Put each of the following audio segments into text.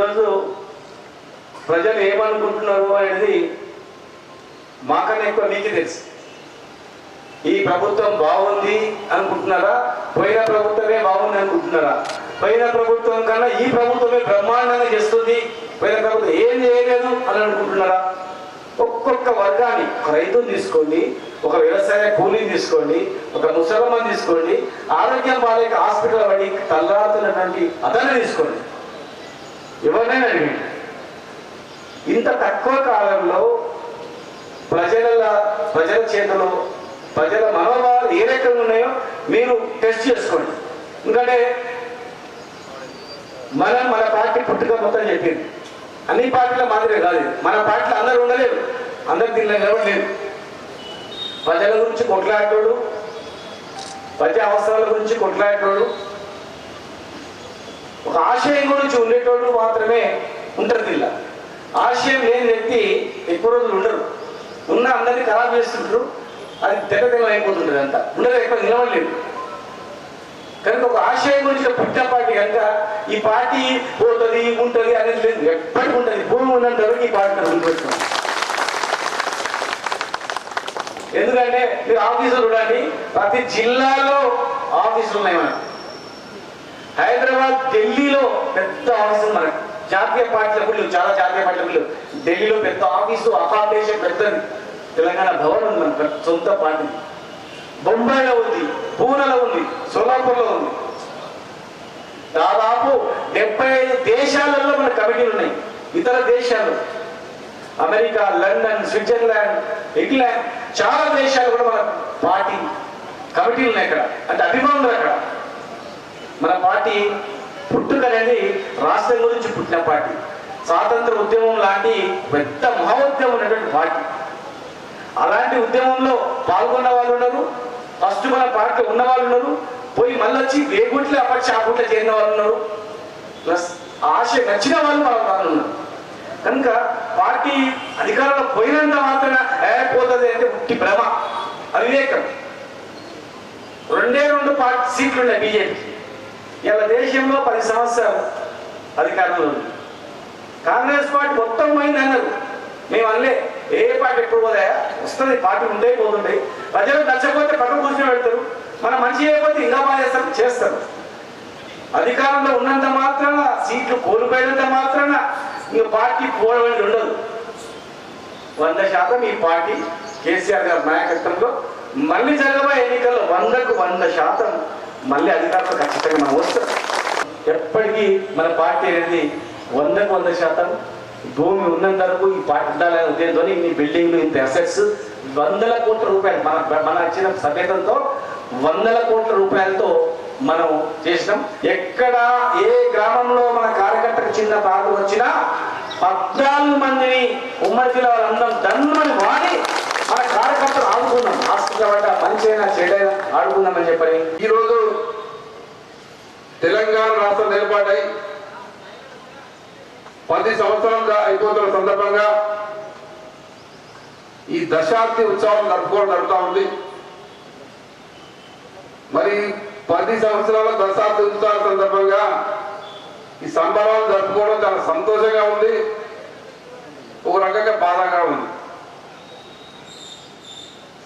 ఈరోజు ప్రజలు ఏమనుకుంటున్నారు అనేది మాకన్నా ఎక్కువ మీకు తెలుసు. ఈ ప్రభుత్వం బాగుంది అనుకుంటున్నారా? పోయిన ప్రభుత్వమే బాగుంది అనుకుంటున్నారా? పోయిన ప్రభుత్వం కన్నా ఈ ప్రభుత్వమే బ్రహ్మాండంగా చేస్తుంది. పోయిన ప్రభుత్వం ఏం చేయలేదు అని అనుకుంటున్నారా? ఒక్కొక్క వర్గాన్ని ఒక రైతుని తీసుకోండి ఒక వ్యవసాయ కూలీని తీసుకోండి ఒక ముసలమ్మని తీసుకోండి ఆరోగ్యం బాలేక హాస్పిటల్ పడి తల్లాడుతున్నటువంటి అతన్ని తీసుకోండి. ఎవరినైనా అడిగింది ఇంత తక్కువ కాలంలో ప్రజల ప్రజల చేతిలో ప్రజల మనోభావాలు ఏ రకంగా ఉన్నాయో మీరు టెస్ట్ చేసుకోండి. ఎందుకంటే మనం మన పార్టీ పుట్టుక మొత్తం చెప్పింది. అన్ని పార్టీల మాదిరే కాదు మన పార్టీలో అందరూ ఉండలేరు. అందరు దీనిలో నిలబడలేరు. ప్రజల గురించి కొట్లాడేటోడు ప్రజా అవసరాల గురించి కొట్లాడేటోడు ఒక ఆశయం గురించి ఉండేటోళ్ళు మాత్రమే ఉంటారు దీనిలో ఆశయం లేని వ్యక్తి ఎక్కువ రోజులు ఉండరు. ఉన్న అందరినీ ఖరాబ్ చేస్తుంటారు. అది తెగ తెగ అయిపోతుంటుంది అంతా ఉండదు ఎక్కువ నిలవలేదు కనుక ఒక ఆశయం గురించి పుట్టిన పార్టీ కనుక ఈ పార్టీ పోతుంది ఉంటుంది అనేది లేదు. ఎప్పటికి ఉంటుంది. భూమి ఉన్నంత వరకు ఈ పార్టీ ఉంటుంది ఎందుకంటే మీరు ఆఫీసులు చూడండి ప్రతి జిల్లాలో ఆఫీసులు ఉన్నాయి మనకి. హైదరాబాద్ ఢిల్లీలో పెద్ద ఆఫీస్ మనకు. జాతీయ పార్టీల గుళ్ళు చాలా జాతీయ పార్టీల గుళ్ళు. ఢిల్లీలో పెద్ద ఆఫీసు అకామిడేషన్ పెద్దది. తెలంగాణ భవన్ ఉంది మన సొంత పార్టీ. బొంబాయిలో ఉంది పూణెలో ఉంది సోలాపూర్లో ఉంది. దాదాపు డెబ్బై ఐదు దేశాలలో మన కమిటీలు ఉన్నాయి. ఇతర దేశాలు. అమెరికా లండన్ స్విట్జర్లాండ్ ఇంగ్లాండ్ చాలా దేశాలు కూడా మన పార్టీ కమిటీలు ఉన్నాయి అక్కడ. అంటే అభిమానులు అక్కడ. మన పార్టీ పుట్టుక అనేది రాష్ట్రం గురించి పుట్టిన పార్టీ. స్వాతంత్ర ఉద్యమం లాంటి పెద్ద మహోద్యమం ఉన్నటువంటి పార్టీ. అలాంటి ఉద్యమంలో పాల్గొన్న వాళ్ళు ఉన్నారు. ఫస్ట్ మన పార్టీ ఉన్న వాళ్ళు ఉన్నారు. పోయి మళ్ళీ వచ్చి వేగుట్ల అప్పటి చాపుట్ల చేరిన వాళ్ళు ఉన్నారు. ప్లస్ ఆశ నచ్చిన వాళ్ళు మన వాళ్ళు ఉన్నారు. కనుక పార్టీ అధికారంలో పోయినంత మాత్రాన ఏ పోతుంది అంటే ఉట్టి భ్రమ అవివేకం. రెండే రెండు పార్టీ సీట్లు ఉన్నాయి బీజేపీ ఇలా దేశంలో పది సంవత్సరాలు అధికారంలో ఉంది. కాంగ్రెస్ పార్టీ మొత్తం పోయింది అన్నారు. మేము అనలే. ఏ పార్టీ ఎప్పుడు పోదాయా వస్తుంది పార్టీ ఉండే పోతుంటాయి ప్రజలు నచ్చకపోతే పక్కన కూర్చొని పెడతారు. మనం మంచి చేయకపోతే ఇంకా బాగా చేస్తారు చేస్తారు. అధికారంలో ఉన్నంత మాత్రాన సీట్లు కోల్పోయినంత మాత్రాన ఇంక పార్టీ పోవడం ఉండదు. వంద శాతం ఈ పార్టీ కేసీఆర్ గారి నాయకత్వంలో మళ్ళీ జరగబోయే ఎన్నికల్లో వందకు వంద శాతం మళ్ళీ అధికారంలో ఖచ్చితంగా మనం వస్తాం. ఎప్పటికీ మన పార్టీ అనేది వందకు వంద శాతం భూమి ఉన్నంత వరకు ఈ పార్టీ ఉండాలనే ఉద్దేశంతో ఇన్ని బిల్డింగ్లు ఇంత అసెట్స్ వందల కోట్ల రూపాయలు మన మన వచ్చిన సభ్యతంతో వందల కోట్ల రూపాయలతో మనం చేసినాం. ఎక్కడ ఏ గ్రామంలో మన కార్యకర్తకు చిన్న ప్రాంతం వచ్చినా పద్నాలుగు మందిని ఉమ్మడి జిల్లా వాళ్ళందరం దన్మని వాడి మన కార్యకర్తలు ఆడుకున్నాం హాస్పిటల్ పడ్డ మంచైనా చెడైనా ఆడుకుందామని చెప్పని. ఈరోజు తెలంగాణ రాష్ట్రం ఏర్పాటై పది సంవత్సరాలుగా అయిపోతున్న సందర్భంగా ఈ దశాబ్ది ఉత్సవం జరుపుకోవడం జరుగుతూ ఉంది. మరి పది సంవత్సరాల దశాబ్ది ఉత్సవాల సందర్భంగా ఈ సంబరాలు జరుపుకోవడం చాలా సంతోషంగా ఉంది. ఒక రకంగా బాధగా ఉంది.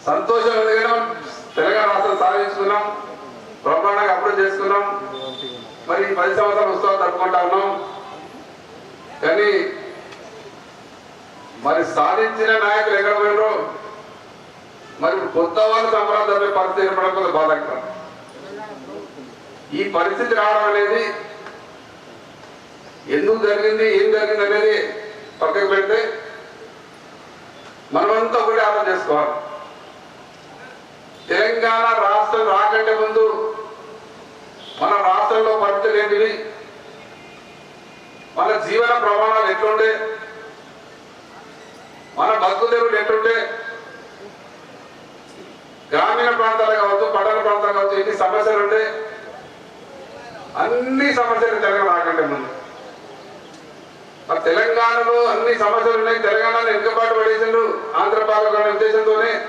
సంతోషం ఎందుకంటే తెలంగాణ రాష్ట్రం సాధించుకున్నాం. బ్రహ్మాండంగా అభివృద్ధి చేసుకున్నాం. మరి పది సంవత్సరాల ఉత్సవాలు జరుపుకుంటా ఉన్నాం. కానీ మరి సాధించిన నాయకులు ఎక్కడ పోయినరో మరి కొత్త వాళ్ళు సంబరాలు జరిపే పరిస్థితి ఏర్పడడం కొంత బాధాకరం. ఈ పరిస్థితి రావడం అనేది ఎందుకు జరిగింది ఏం జరిగింది అనేది పక్కకు పెడితే మనమంతా ఒకటి ఆలోచన చేసుకోవాలి. తెలంగాణ రాష్ట్రం రాకంటే ముందు మన రాష్ట్రంలో పరిస్థితులు ఏంటివి మన జీవన ప్రమాణాలు ఎట్లుండే? మన బతుకుదెరువులు ఎట్లుండే? గ్రామీణ ప్రాంతాలు కావచ్చు పట్టణ ప్రాంతాలు కావచ్చు ఎన్ని సమస్యలు ఉండే? అన్ని సమస్యలు తెలంగాణ రాకంటే ముందు. మరి తెలంగాణలో అన్ని సమస్యలు ఉన్నాయి. తెలంగాణలో వెనుకబాటు పడేసిండ్రు ఆంధ్ర పాలకులు ఉద్దేశంతోనే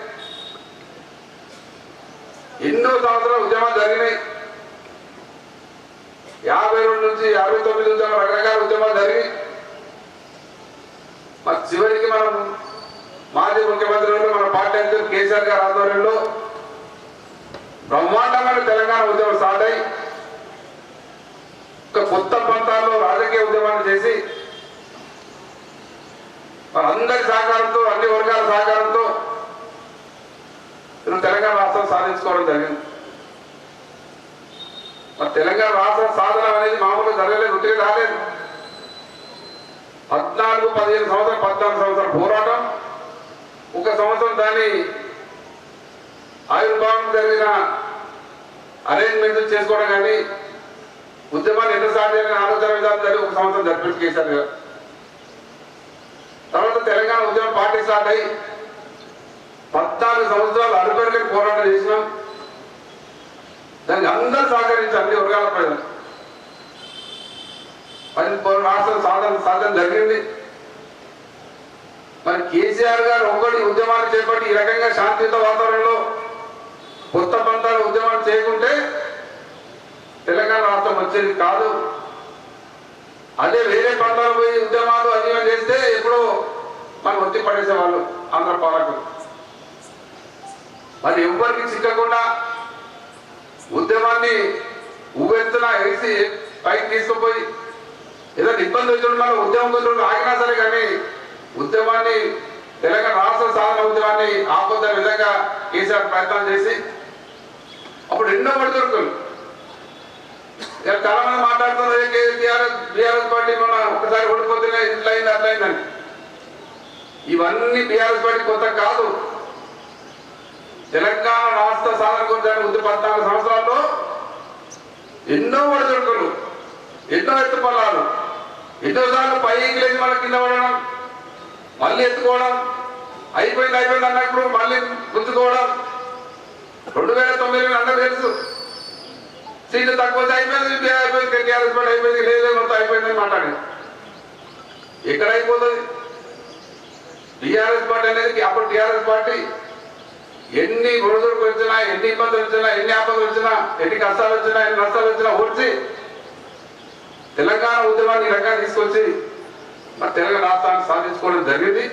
ఎన్నో సంవత్సరాల ఉద్యమాలు జరిగినాయి. యాభై రెండు నుంచి యాభై తొమ్మిది నుంచి రకరకాల ఉద్యమాలు జరిగి మరి చివరికి మనం మాజీ ముఖ్యమంత్రి మన పార్టీ అధ్యక్షులు కేసీఆర్ గారి ఆధ్వర్యంలో బ్రహ్మాండమైన తెలంగాణ ఉద్యమం స్టార్ట్ అయి ఒక కొత్త ప్రాంతాల్లో రాజకీయ ఉద్యమాన్ని చేసి మరి అందరి సహకారంతో అన్ని వర్గాల సహకారంతో ఈరోజు తెలంగాణ రాష్ట్రం సాధించుకోవడం జరిగింది. మరి తెలంగాణ రాష్ట్ర సాధన అనేది మామూలుగా జరగలేదు ఉట్టిగా రాలేదు. పద్నాలుగు పదిహేను సంవత్సరం పద్నాలుగు సంవత్సరం పోరాటం. ఒక సంవత్సరం దాన్ని ఆవిర్భావం జరిగిన అరేంజ్మెంట్ చేసుకోవడం కానీ ఉద్యమాన్ని ఎంత స్టార్ట్ ఆలోచన విధానం జరిగి ఒక సంవత్సరం జరిపించి కేసీఆర్ గారు. తర్వాత తెలంగాణ ఉద్యమం పార్టీ స్టార్ట్ అయ్యి పద్నాలుగు సంవత్సరాలు అడుపెరగని పోరాటం చేసినాం. దానికి అందరూ సహకరించి అన్ని వర్గాల ప్రజలు పది పది రాష్ట్రం సాధన సాధన జరిగింది. మరి కేసీఆర్ గారు ఒక్కటి ఉద్యమాలు చేపట్టి ఈ రకంగా శాంతియుత వాతావరణంలో కొత్త పంతాల ఉద్యమాలు చేయకుంటే తెలంగాణ రాష్ట్రం వచ్చేది కాదు. అదే వేరే పంటలు పోయి ఉద్యమాలు అది చేస్తే ఎప్పుడో మనం ఒత్తి పడేసేవాళ్ళు ఆంధ్ర పాలకులు. మరి ఎవ్వరికి చిక్కకుండా ఉద్యమాన్ని ఉవ్వెత్తున వేసి పైకి తీసుకుపోయి ఏదైనా ఇబ్బంది వచ్చిన మన ఉద్యమం కొంచెం ఆగినా సరే కానీ ఉద్యమాన్ని తెలంగాణ రాష్ట్ర సాధన ఉద్యమాన్ని ఆపొద్ద విధంగా కేసీఆర్ ప్రయత్నం చేసి అప్పుడు ఎన్నో పడుతురుకులు ఇక చాలా మంది మాట్లాడుతున్నారు టీఆర్ఎస్ బీఆర్ఎస్ పార్టీ మన ఒకసారి ఓడిపోతున్నాయి ఇట్లా అయింది అట్లా అయిందని ఇవన్నీ బీఆర్ఎస్ పార్టీ కొత్త కాదు. తెలంగాణ రాష్ట్ర సాధన గురించి పద్నాలుగు సంవత్సరాల్లో ఎన్నో ఒడిదుడుకులు ఎన్నో ఎత్తుపల్లాలు ఎన్నోసార్లు పైకి లేచి మళ్ళీ కింద పడడం మళ్ళీ ఎత్తుకోవడం అయిపోయింది అయిపోయింది అన్నప్పుడు మళ్ళీ గుంజుకోవడం రెండు వేల తొమ్మిది అందరూ తెలుసు. సీట్లు తక్కువ అయిపోయింది అయిపోయింది టీఆర్ఎస్ పార్టీ అయిపోయింది లేదు మొత్తం అయిపోయిందని మాట్లాడి ఎక్కడ అయిపోతుంది? టీఆర్ఎస్ పార్టీ అనేది అప్పుడు టీఆర్ఎస్ పార్టీ ఎన్ని రోజులకు వచ్చినా ఎన్ని ఇబ్బందులు వచ్చినా ఎన్ని ఆపదలు వచ్చినా ఎన్ని కష్టాలు వచ్చినా ఎన్ని నష్టాలు వచ్చినా ఓడ్చి తెలంగాణ ఉద్యమాన్ని ఈ రకంగా తీసుకొచ్చి మరి తెలంగాణ రాష్ట్రాన్ని సాధించుకోవడం జరిగింది.